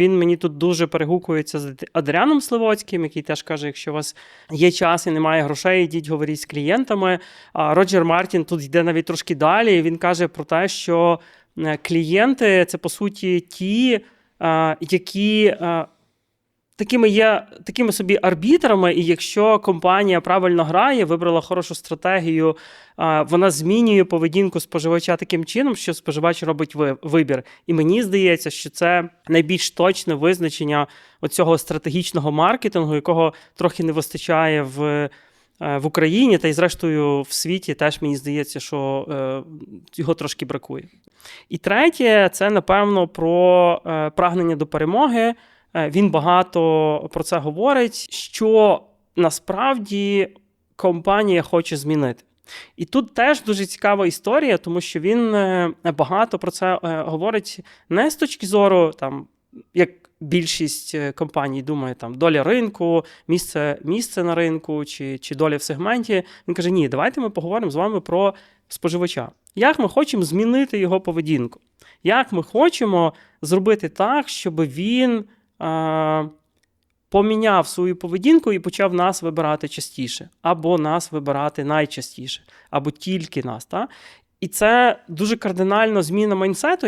Він мені тут дуже перегукується з Адріаном Сливоцьким, який теж каже: якщо у вас є час і немає грошей, йдіть говоріть з клієнтами. А Роджер Мартін тут йде навіть трошки далі. Він каже про те, що е, клієнти це по суті ті, е, які. Такими є такими собі арбітрами, і якщо компанія правильно грає, вибрала хорошу стратегію, вона змінює поведінку споживача таким чином, що споживач робить вибір. І мені здається, що це найбільш точне визначення оцього стратегічного маркетингу, якого трохи не вистачає в, е, в Україні, та й зрештою в світі теж мені здається, що е, його трошки бракує. І третє, це напевно про е, прагнення до перемоги. Е, Він багато про це говорить, що насправді компанія хоче змінити. І тут теж дуже цікава історія, тому що він е, багато про це е, говорить не з точки зору, там, як більшість компаній думає, там доля ринку, місце, місце на ринку чи, чи доля в сегменті. Він каже: ні, давайте ми поговоримо з вами про споживача. Як ми хочемо змінити його поведінку? Як ми хочемо зробити так, щоб він поміняв свою поведінку і почав нас вибирати частіше, або нас вибирати найчастіше, або тільки нас. Та? І це дуже кардинально зміна майнсету.